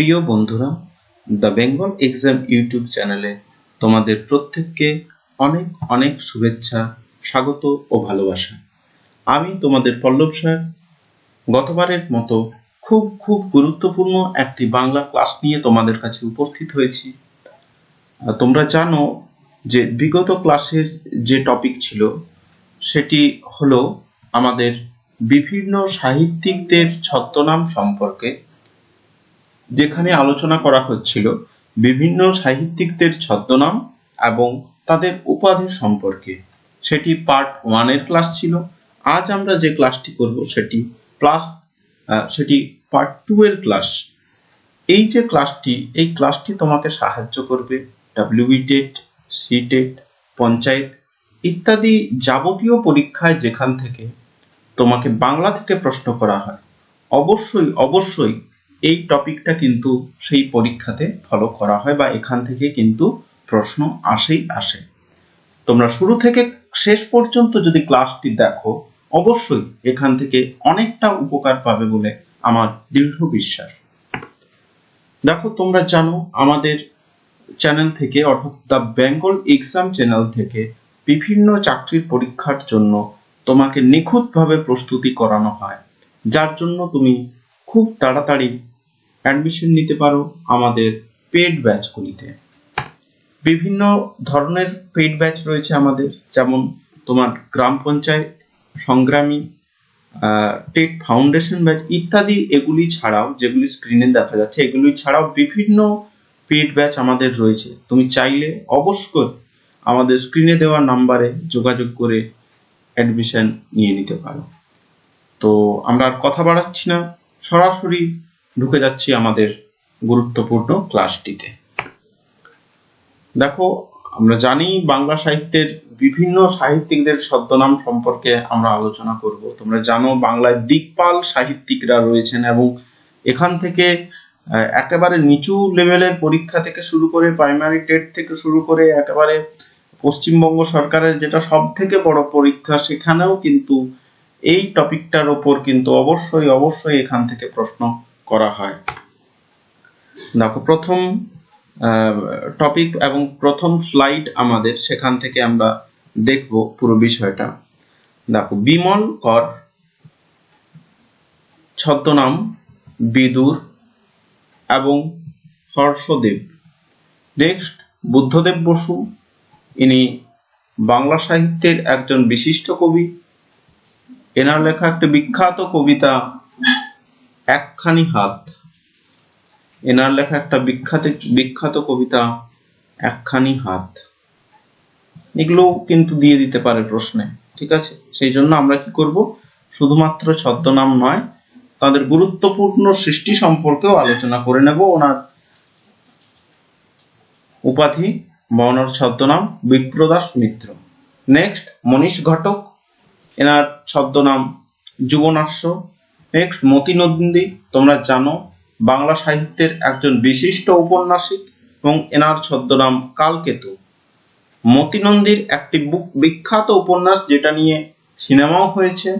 প্রিয় বন্ধুরা, the Bengal exam YouTube চ্যানেলে তোমাদের প্রত্যেককে অনেক অনেক শুভেচ্ছা, স্বাগত ও ভালোবাসা। আমি তোমাদের পল্লব স্যার। গতবারের মতো খুব খুব গুরুত্বপূর্ণ একটি বাংলা ক্লাস নিয়ে তোমাদের কাছে উপস্থিত হয়েছি। তোমরা জানো যে বিগত ক্লাসের যে টপিক ছিল, সেটি হলো আমাদের বিভিন্ন সাহিত্যিকদের ছদ্মনাম সম্পর্কে। যেখানে আলোচনা করা হচ্ছিল বিভিন্ন সাহিত্যিকদের ছদ্মনাম এবং তাদের উপাধি সম্পর্কে। সেটি পার্ট ওয়ানের ক্লাস ছিল। আজ আমরা যে ক্লাসটি করব সেটি প্লাস সেটি পার্ট টু এর ক্লাস এই যে ক্লাসটি এই ক্লাসটি তোমাকে সাহায্য করবে WB TET C TET panchayat ইত্যাদি যাবতীয় পরীক্ষায় যেখান থেকে তোমাকে বাংলা থেকে প্রশ্ন করা হয়। অবশ্যই অবশ্যই এই টপিকটা কিন্তু সেই পরীক্ষাতে ফলো করা হয় বা এখান থেকে কিন্তু প্রশ্ন আসেই আসে। তোমরা শুরু থেকে শেষ পর্যন্ত যদি ক্লাসটি দেখো, অবশ্যই এখান থেকে অনেকটা উপকার পাবে বলে আমার দৃঢ় বিশ্বাস। দেখো, তোমরা জানো আমাদের চ্যানেল থেকে অর্থাৎ দ্য বেঙ্গল এক্সাম চ্যানেল থেকে বিভিন্ন চাকরির পরীক্ষার জন্য তোমাকে নিখুঁতভাবে প্রস্তুতি করানো হয়। যার জন্য তুমি খুব তাড়াতাড়ি অ্যাডমিশন নিতে পারো আমাদের পেড ব্যাচগুলিতে বিভিন্ন ধরনের পেড ব্যাচ রয়েছে আমাদের, যেমন তোমার গ্রাম পঞ্চায়েত, সংগ্রামী টেট ফাউন্ডেশন ব্যাচ ইত্যাদি এগুলি ছাড়াও যেগুলি স্ক্রিনে দেখা যাচ্ছে, এগুলি ছাড়াও বিভিন্ন পেড ব্যাচ আমাদের রয়েছে। তুমি চাইলে অবশ্যই আমাদের স্ক্রিনে দেওয়া নাম্বারে যোগাযোগ করে অ্যাডমিশন নিয়ে নিতে পারো। তো আমরা আর কথা বাড়াচ্ছি না। সরাসরি ঢুকে যাচ্ছি আমাদের গুরুত্বপূর্ণ ক্লাসটিতে দেখো, আমরা জানি বাংলা সাহিত্যের বিভিন্ন সাহিত্যিকদের ছদ্মনাম সম্পর্কে আমরা আলোচনা করব। তোমরা জানো, বাংলায় দিকপাল সাহিত্যিকরা রয়েছেন এবং এখান থেকে একেবারে নিচু লেভেলের পরীক্ষা থেকে শুরু করে প্রাইমারি টেট থেকে শুরু করে একেবারে পশ্চিমবঙ্গ সরকারের যেটা সব থেকে বড় পরীক্ষা, সেখানেও কিন্তু এই টপিকটার ওপর কিন্তু অবশ্যই অবশ্যই এখান থেকে প্রশ্ন করা হয়। দেখো, প্রথম টপিক এবং প্রথম স্লাইড আমাদের সেখান থেকে আমরা দেখব পুরো বিষয়টা। দেখো, বিমল কর, ছদ্মনাম, বিদুর এবং হর্ষদেব। নেক্সট বুদ্ধদেব বসু। ইনি বাংলা সাহিত্যের একজন বিশিষ্ট কবি। এনার লেখা একটি বিখ্যাত কবিতা একখানি হাত। এনার লেখা একটা বিখ্যাত বিখ্যাত কবিতা, একখানি হাত। এগুলো কিন্তু দিয়ে দিতে পারে প্রশ্নে, ঠিক আছে? সেই জন্য আমরা কি করব? শুধুমাত্র ছদ্মনাম নয়, তাদের গুরুত্বপূর্ণ সৃষ্টি সম্পর্কেও আলোচনা করে নেব। ওনার উপাধি বা ওনার ছদ্মনাম বিপ্রদাস মিত্র। নেক্সট, মনীষ ঘটক। এনার ছদ্মনাম যুবনাশ্য নেক্সট মতি নন্দী তোমরা জানো, বাংলা সাহিত্যের একজন বিশিষ্ট ঔপন্যাসিক এবং এনার ছদ্মনাম কালকেতু। মতি নন্দীর একটি বিখ্যাত উপন্যাস যেটা নিয়ে সিনেমাও হয়েছে,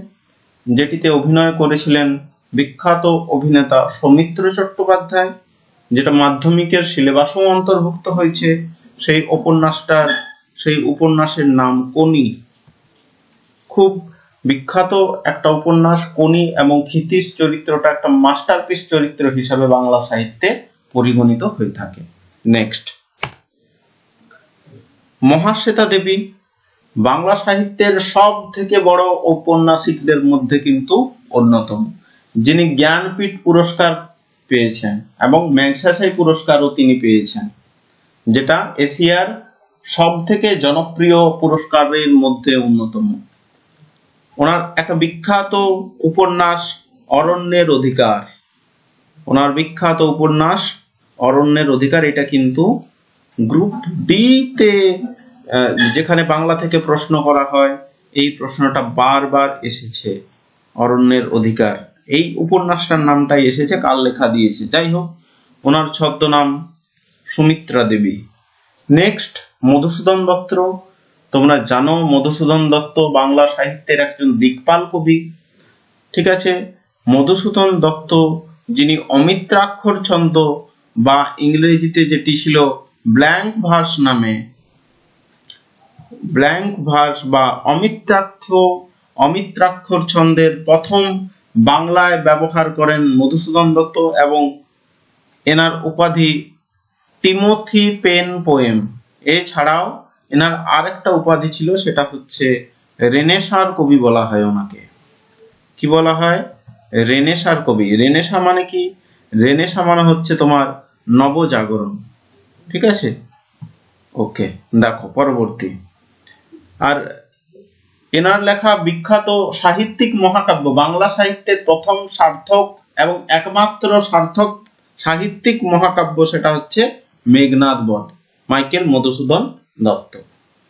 যেটিতে অভিনয় করেছিলেন বিখ্যাত অভিনেতা সৌমিত্র চট্টোপাধ্যায়, যেটা মাধ্যমিকের সিলেবাসও অন্তর্ভুক্ত হয়েছে। সেই উপন্যাসটার, সেই উপন্যাসের নাম কনি খুব বিখ্যাত একটা উপন্যাস কনি এবং ক্ষিতিশ চরিত্রটা একটা মাস্টারপিস চরিত্র হিসাবে বাংলা সাহিত্যে পরিগণিত হয়ে থাকে। নেক্সট মহাশ্বেতা দেবী বাংলা সাহিত্যের সব থেকে বড় ঔপন্যাসিকদের মধ্যে কিন্তু অন্যতম। যিনি জ্ঞানপীঠ পুরস্কার পেয়েছেন এবং ম্যাগসাসাই পুরস্কারও তিনি পেয়েছেন, যেটা এশিয়ার সব থেকে জনপ্রিয় পুরস্কারের মধ্যে অন্যতম। ওনার একটা বিখ্যাত উপন্যাস, অরণ্যের অধিকার। ওনার বিখ্যাত উপন্যাস, অরণ্যের অধিকার, এটা কিন্তু গ্রুপ ডি তে যেখানে বাংলা থেকে প্রশ্ন করা হয়, এই প্রশ্নটা বারবার এসেছে, অরণ্যের অধিকার। এই উপন্যাসটার নামটাই এসেছে কাল লেখা দিয়েছে? যাই হোক, ওনার ছদ্মনাম সুমিত্রা দেবী। নেক্সট মধুসূদন দত্ত। তোমরা জানো মধুসূদন দত্ত বাংলা সাহিত্যের একজন দিকপাল কবি। ঠিক আছে? মধুসূদন দত্ত, যিনি অমিত্রাক্ষর ছন্দ বা ইংরেজিতে যেটি ছিল ব্ল্যাঙ্ক ভার্স নামে। ব্ল্যাঙ্ক ভার্স বা অমিত্রাক্ষর অমিত্রাক্ষর ছন্দের প্রথম বাংলায় ব্যবহার করেন মধুসূদন দত্ত এবং এনার উপাধি টিমোথি পেন পোয়েম। এছাড়াও এনার আরেকটা উপাধি ছিল, সেটা হচ্ছে রেনেসার কবি বলা হয় ওনাকে। কি বলা হয়? রেনেসার কবি। রেনেসা মানে কি? রেনেসা মানে হচ্ছে তোমার নবজাগরণ। ঠিক আছে? ওকে, দেখো, পরবর্তী। আর এনার লেখা বিখ্যাত সাহিত্যিক মহাকাব্য, বাংলা সাহিত্যের প্রথম সার্থক এবং একমাত্র সার্থক সাহিত্যিক মহাকাব্য সেটা হচ্ছে মেঘনাদ বধ, মাইকেল মধুসূদন দত্ত।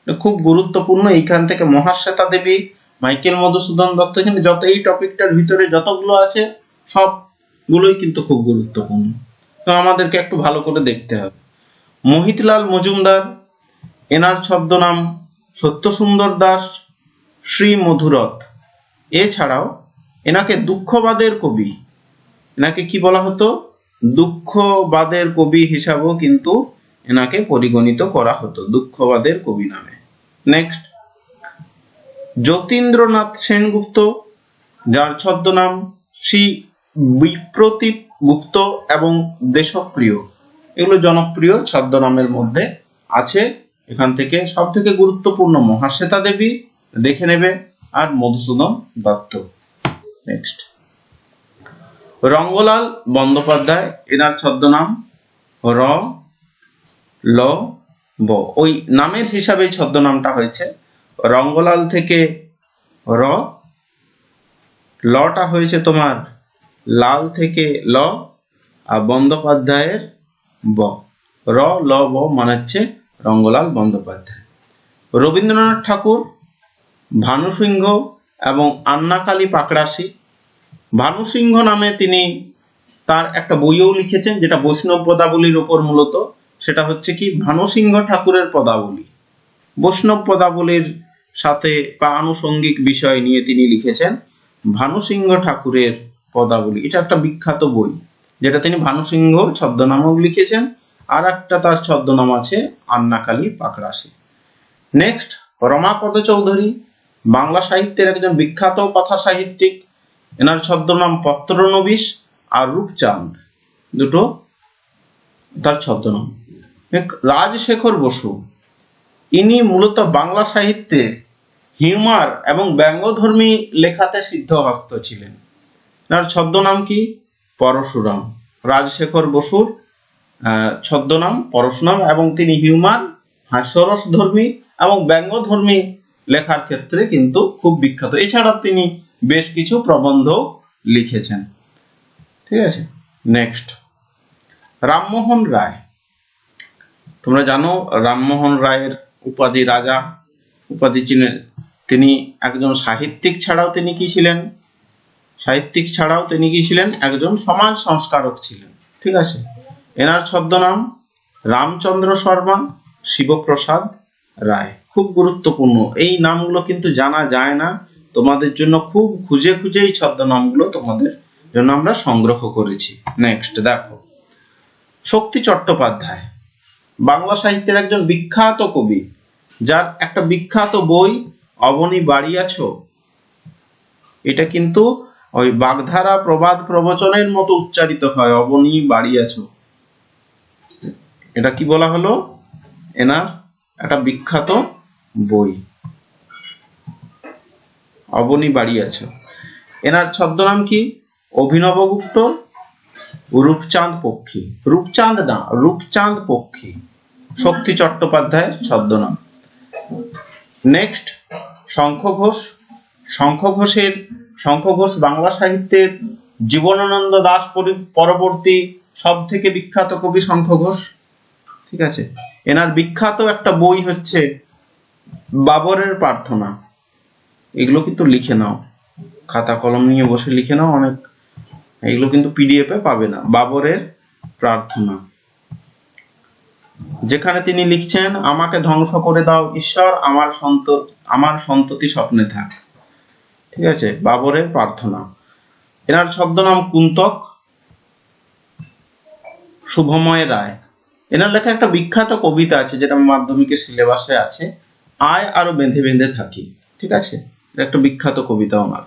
খুব গুরুত্বপূর্ণ এইখান থেকে মহাশ্বেতা দেবী, মাইকেল মধুসূদন দত্ত, কিন্তু যত এই টপিকটার ভিতরে যতগুলো আছে, সবগুলোই কিন্তু খুব গুরুত্বপূর্ণ। তো আমাদেরকে একটু ভালো করে দেখতে হবে। মোহিতলাল মজুমদার, এনার ছদ্মনাম সত্যসুন্দর দাস, শ্রী মধুরথ। এছাড়াও এনাকে দুঃখবাদের কবি, এনাকে কি বলা হতো? দুঃখবাদের কবি হিসাবেও কিন্তু এনাকে পরিগণিত করা হতো দুঃখবাদের কবি নামে। নেক্সট যতীন্দ্রনাথ সেনগুপ্ত, যার ছদ্মনাম শ্রী বিপ্রতীপ গুপ্ত এবং দেশপ্রিয়। এগুলো জনপ্রিয় ছদ্মনামের মধ্যে আছে। এখান থেকে সব থেকে গুরুত্বপূর্ণ মহাশ্বেতা দেবী দেখে নেবে আর মধুসূদন দত্ত। নেক্সট রঙ্গলাল বন্দ্যোপাধ্যায়, এনার ছদ্মনাম র ল, ব। ওই নামের হিসাবে ছদ্মনামটা হয়েছে। রঙ্গলাল থেকে র, লটা হয়েছে তোমার লাল থেকে ল, আর বন্দ্যোপাধ্যায়ের ব। র, ল, ব মানে হচ্ছে রঙ্গলাল বন্দ্যোপাধ্যায়। রবীন্দ্রনাথ ঠাকুর, ভানু সিংহ এবং আন্নাকালী পাকড়াসি ভানু সিংহ নামে তিনি তার একটা বইও লিখেছেন, যেটা বৈষ্ণব পদাবলীর ওপর মূলত। সেটা হচ্ছে কি ভানু সিংহ ঠাকুরের পদাবলী। বৈষ্ণব পদাবলীর সাথে বা আনুষঙ্গিক বিষয় নিয়ে তিনি লিখেছেন ভানুসিংহ ঠাকুরের পদাবলী। এটা একটা বিখ্যাত বই, যেটা তিনি ভানুসিংহ ছদ্মনামও লিখেছেন, আর একটা তার ছদ্মনাম আছে আন্নাকালী পাকড়াসি নেক্সট রমাপদ চৌধুরী, বাংলা সাহিত্যের একজন বিখ্যাত কথা সাহিত্যিক। এনার ছদ্মনাম পত্রনবিশ আর রূপচাঁদ। দুটো তার ছদ্মনাম। রাজশেখর বসু। ইনি মূলত বাংলা সাহিত্যে হিউমার এবং ব্যঙ্গধর্মী লেখাতে সিদ্ধহস্ত ছিলেন। এনার ছদ্মনাম কি? পরশুরাম। রাজশেখর বসুর ছদ্মনাম পরশুরাম এবং তিনি হিউমার হাস্যরস ধর্মী এবং ব্যঙ্গধর্মী লেখার ক্ষেত্রে কিন্তু খুব বিখ্যাত। এছাড়া তিনি বেশ কিছু প্রবন্ধ লিখেছেন। ঠিক আছে? নেক্সট রামমোহন রায়। তোমরা জানো, রামমোহন রায়ের উপাধি রাজা, উপাধি চিনে তিনি একজন সাহিত্যিক ছাড়াও তিনি কি ছিলেন? সাহিত্যিক ছাড়াও তিনি কি ছিলেন? একজন সমাজ সংস্কারক ছিলেন। ঠিক আছে? এনার ছদ্মনাম রামচন্দ্র শর্মা, শিবপ্রসাদ রায়। খুব গুরুত্বপূর্ণ। এই নামগুলো কিন্তু জানা যায় না। তোমাদের জন্য খুব খুঁজে খুঁজে এই ছদ্মনামগুলো তোমাদের জন্য আমরা সংগ্রহ করেছি। নেক্সট দেখো। শক্তি চট্টোপাধ্যায়। বাংলা সাহিত্যের একজন বিখ্যাত কবি, যার একটা বিখ্যাত বই, অবনী বাড়ি আছো। এটা কিন্তু ওই বাগধারা প্রবাদ প্রবচনের মতো উচ্চারিত হয়, অবনী বাড়ি আছো। এটা কি বলা হলো? এনার একটা বিখ্যাত বই। অবনী বাড়ি আছো। এনার ছদ্মনাম কি? অভিনবগুপ্ত রূপচাঁদ পক্ষী। রূপচাঁদ না, রূপচাঁদ পক্ষী। শক্তি চট্টোপাধ্যায়ের ছদ্মনাম। নেক্সট শঙ্খ ঘোষ। শঙ্খ ঘোষের, শঙ্খ ঘোষ বাংলা সাহিত্যের জীবনানন্দ দাস পরবর্তী সব থেকে বিখ্যাত কবি শঙ্খ ঘোষ। ঠিক আছে? এনার বিখ্যাত একটা বই হচ্ছে বাবরের প্রার্থনা। এগুলো কিন্তু লিখে নাও। খাতা কলম নিয়ে বসে লিখে নাও, অনেক এগুলো কিন্তু পিডিএফ এ পাবে না। বাবরের প্রার্থনা। যেখানে তিনি লিখছেন, আমাকে ধ্বংস করে দাও ঈশ্বর, আমার সন্ত, আমার সন্ততি স্বপ্নে থাক। ঠিক আছে? বাবরের প্রার্থনা। এনার ছদ্মনাম কুন্তক শুভময় রায়। এনার লেখা একটা বিখ্যাত কবিতা আছে, যেটা মাধ্যমিকের সিলেবাসে আছে। আয় আরও বেঁধে বেঁধে থাকি। ঠিক আছে? এটা একটা বিখ্যাত কবিতা ওনার।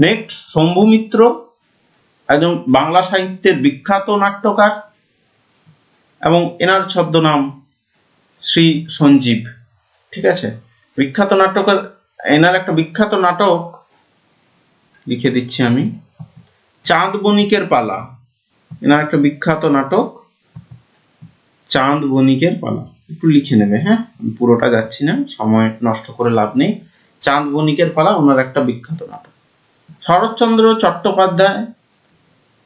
নেক্সট শম্ভু মিত্র একজন বাংলা সাহিত্যের বিখ্যাত নাট্যকার এবং এনার ছদ্মনাম শ্রী সঞ্জীব। ঠিক আছে? বিখ্যাত নাটকের এনার একটা বিখ্যাত নাটক লিখে দিচ্ছি আমি। চাঁদ বণিকের পালা। এনার একটা বিখ্যাত নাটক চাঁদ বণিকের পালা। একটু লিখে নেবে হ্যাঁ? পুরোটা যাচ্ছি না, সময় নষ্ট করে লাভ নেই। চাঁদ বণিকের পালা, ওনার একটা বিখ্যাত নাটক। শরৎচন্দ্র চট্টোপাধ্যায়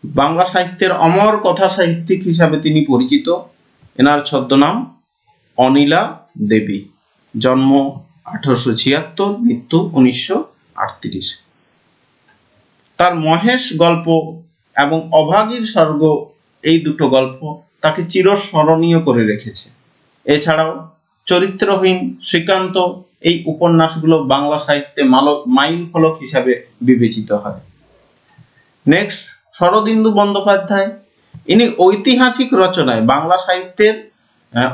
বাংলা সাহিত্যের অমর কথা সাহিত্যিক হিসাবে তিনি পরিচিত। এনার ছদ্মনাম অনিলা দেবী। জন্ম আঠারোশো ছিয়াত্তর, মৃত্যু উনিশশো আটত্রিশ। তার মহেশ গল্প এবং অভাগীর স্বর্গ এই দুটো গল্প তাকে চিরস্মরণীয় করে রেখেছে। এছাড়াও চরিত্রহীন শ্রীকান্ত এই উপন্যাসগুলো বাংলা সাহিত্যে মালক মাইল ফলক হিসাবে বিবেচিত হয়। নেক্সট শরদিন্দু বন্দ্যোপাধ্যায়। ইনি ঐতিহাসিক রচনায়, বাংলা সাহিত্যের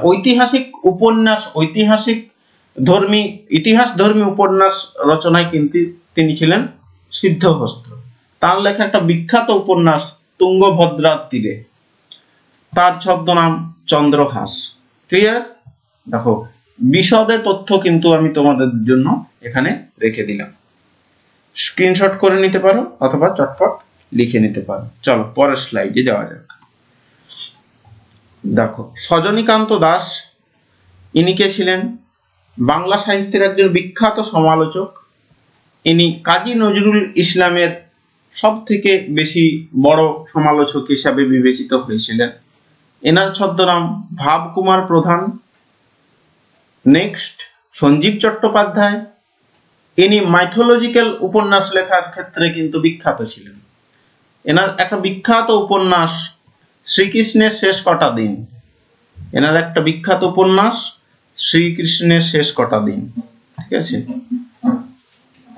ঐতিহাসিক উপন্যাস, ঐতিহাসিক ধর্মী, ইতিহাস ধর্মী উপন্যাস রচনায় কিন্তু তিনি ছিলেন সিদ্ধহস্ত। তার লেখা একটা বিখ্যাত উপন্যাস, তুঙ্গভদ্রার তীরে। তার ছদ্মনাম চন্দ্রহাস। ক্লিয়ার? দেখো, বিশদে তথ্য কিন্তু আমি তোমাদের জন্য এখানে রেখে দিলাম। স্ক্রিনশট করে নিতে পারো, অথবা চটপট লিখে নিতে পারো। চলো, পরের স্লাইডে যাওয়া যাক। দেখো, সজনীকান্ত দাস, ইনি কে ছিলেন? বাংলা সাহিত্যের একজন বিখ্যাত সমালোচক। ইনি কাজী নজরুল ইসলামের সব থেকে বেশি বড় সমালোচক হিসাবে বিবেচিত হয়েছিলেন। এনার ছদ্মনাম ভাবকুমার প্রধান। নেক্সট, সঞ্জীব চট্টোপাধ্যায়। ইনি মাইথোলজিক্যাল উপন্যাস লেখার ক্ষেত্রে কিন্তু বিখ্যাত ছিলেন। এনার একটা বিখ্যাত উপন্যাস শ্রীকৃষ্ণের শেষ কটা দিন। এনার একটা বিখ্যাত উপন্যাস শ্রীকৃষ্ণের শেষ কটা দিন। ঠিক আছে?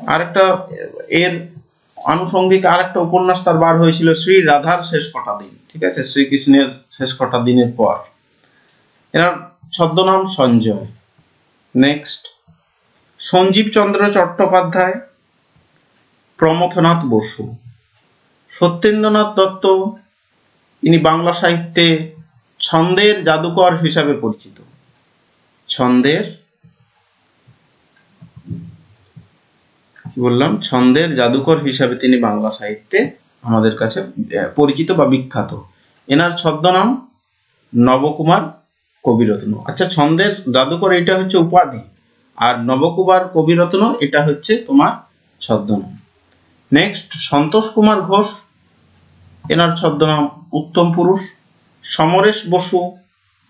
আরেকটা, এর আনুষঙ্গিক আরেকটা উপন্যাস তার বার হয়েছিল শ্রী রাধার শেষ কটা দিন। ঠিক আছে? শ্রীকৃষ্ণের শেষ কটা দিনের পর। এনার ছদ্মনাম সঞ্জয়। নেক্সট। সঞ্জীব চন্দ্র চট্টোপাধ্যায়, প্রমথনাথ বসু। সত্যেন্দ্রনাথ দত্ত, ইনি বাংলা সাহিত্যে ছন্দের জাদুকর হিসাবে পরিচিত। ছন্দের বললাম? ছন্দের জাদুকর হিসাবে তিনি বাংলা সাহিত্যে আমাদের কাছে পরিচিত বা বিখ্যাত। এনার ছদ্মনাম নবকুমার কবিরত্ন। আচ্ছা ছন্দের জাদুকর এটা হচ্ছে উপাধি, আর নবকুমার কবিরত্ন এটা হচ্ছে তোমার ছদ্মনাম। নেক্সট সন্তোষ কুমার ঘোষ এনার ছদ্মনাম উত্তম পুরুষ। সমরেশ বসু,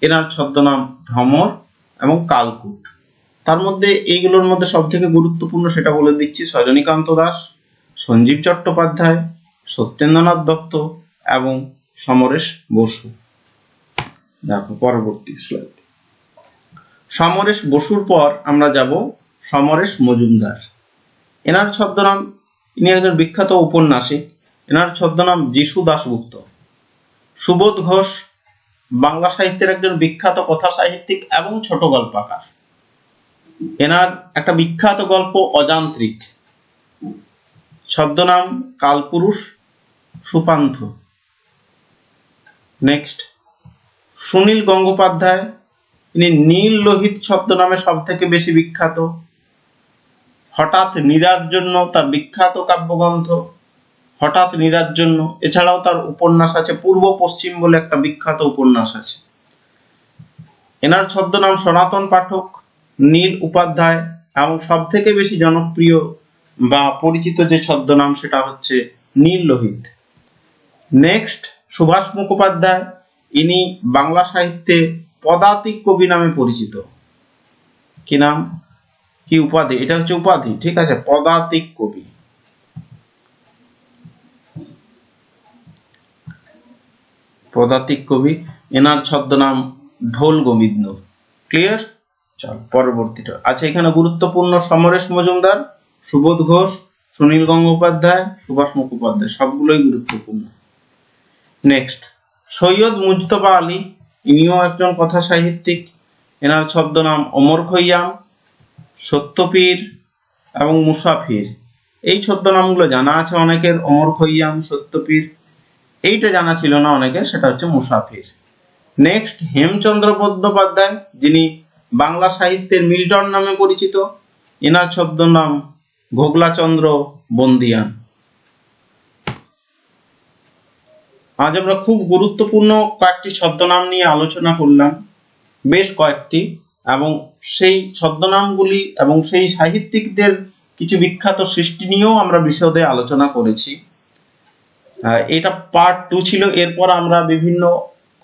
এনার ছদ্মনাম ভ্রমর এবং কালকুট। তার মধ্যে এইগুলোর মধ্যে সব থেকে গুরুত্বপূর্ণ সেটা বলে দিচ্ছি সজনীকান্ত দাস, সঞ্জীব চট্টোপাধ্যায়, সত্যেন্দ্রনাথ দত্ত এবং সমরেশ বসু। দেখো, পরবর্তী স্লাইড সমরেশ বসুর পর আমরা যাব সমরেশ মজুমদার। এনার ছদ্মনাম ইনি একজন বিখ্যাত উপন্যাসিক এনার ছদ্মনাম যিশু দাশগুপ্ত। সুবোধ ঘোষ বাংলা সাহিত্যের একজন বিখ্যাত কথা সাহিত্যিক এবং ছোট গল্পকার। এনার একটা বিখ্যাত গল্প অযান্ত্রিক। ছদ্মনাম কালপুরুষ সুপান্থ। নেক্সট। সুনীল গঙ্গোপাধ্যায়। ইনি নীল লোহিত ছদ্মনামে সব থেকে বেশি বিখ্যাত। হঠাৎ নীরার জন্য তার বিখ্যাত কাব্যগ্রন্থ, হঠাৎ নীরার জন্য, এছাড়াও তার উপন্যাস আছে পূর্ব পশ্চিম বলে একটা বিখ্যাত উপন্যাস আছে। এনার ছদ্মনাম সনাতন পাঠক, নীল উপাধ্যায়, এবং সব থেকে বেশি জনপ্রিয় বা পরিচিত যে ছদ্মনাম সেটা হচ্ছে নীল লোহিত। নেক্সট সুভাষ মুখোপাধ্যায়, ইনি বাংলা সাহিত্যে পদাতিক কবি নামে পরিচিত। কি নাম? কি উপাধি? এটা হচ্ছে উপাধি, ঠিক আছে? পদাতিক কবি। পদাতিক কবি, এনার ছদ্মনাম ঢোল গোবিন্দ। ক্লিয়ার চল, পরবর্তীটা। আচ্ছা এখানে গুরুত্বপূর্ণ সমরেশ মজুমদার, সুবোধ ঘোষ, সুনীল গঙ্গোপাধ্যায়, সুভাষ মুখোপাধ্যায়, সবগুলোই গুরুত্বপূর্ণ। নেক্সট সৈয়দ মুজতবা আলী, ইনিও একজন কথা সাহিত্যিক এনার ছদ্মনাম অমর খৈয়াম সত্যপীর এবং মুসাফির। এই ছদ্মনামগুলো জানা আছে অনেকের। অমর খৈয়াম সত্যপীর। এইটা জানা ছিল না অনেকের, সেটা হচ্ছে মুসাফির। নেক্সট হেমচন্দ্র বন্দ্যোপাধ্যায়, যিনি বাংলা সাহিত্যের মিল্টন নামে পরিচিত। এনার ছদ্মনাম ঘোগলাচন্দ্র বন্দিয়ান। আজ আমরা খুব গুরুত্বপূর্ণ কয়েকটি ছদ্মনাম নিয়ে আলোচনা করলাম। বেশ কয়েকটি এবং সেই ছদ্মনামগুলি এবং সেই সাহিত্যিকদের কিছু বিখ্যাত সৃষ্টি নিয়েও আমরা বিশদে আলোচনা করেছি। এটা পার্ট টু ছিল। এরপর আমরা বিভিন্ন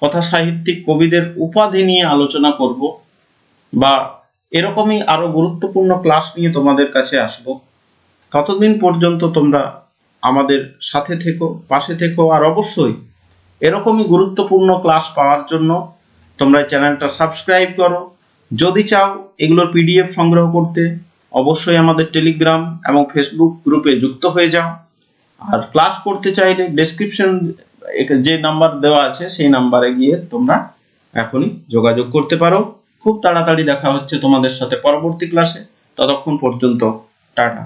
কথা সাহিত্যিক কবিদের উপাধি নিয়ে আলোচনা করব বা এরকমই আরও গুরুত্বপূর্ণ ক্লাস নিয়ে তোমাদের কাছে আসব। ততদিন পর্যন্ত তোমরা আমাদের সাথে থেকো, পাশে থেকো আর অবশ্যই এরকমই গুরুত্বপূর্ণ ক্লাস পাওয়ার জন্য তোমরা চ্যানেলটা সাবস্ক্রাইব করো। যদি চাও এগুলোর পিডিএফ সংগ্রহ করতে, অবশ্যই আমাদের টেলিগ্রাম এবং ফেসবুক গ্রুপে যুক্ত হয়ে যাও। আর ক্লাস করতে চাইলে ডেসক্রিপশন যে নাম্বার দেওয়া আছে, সেই নাম্বারে গিয়ে তোমরা এখনই যোগাযোগ করতে পারো। খুব তাড়াতাড়ি দেখা হচ্ছে তোমাদের সাথে পরবর্তী ক্লাসে ততক্ষণ পর্যন্ত, টাটা।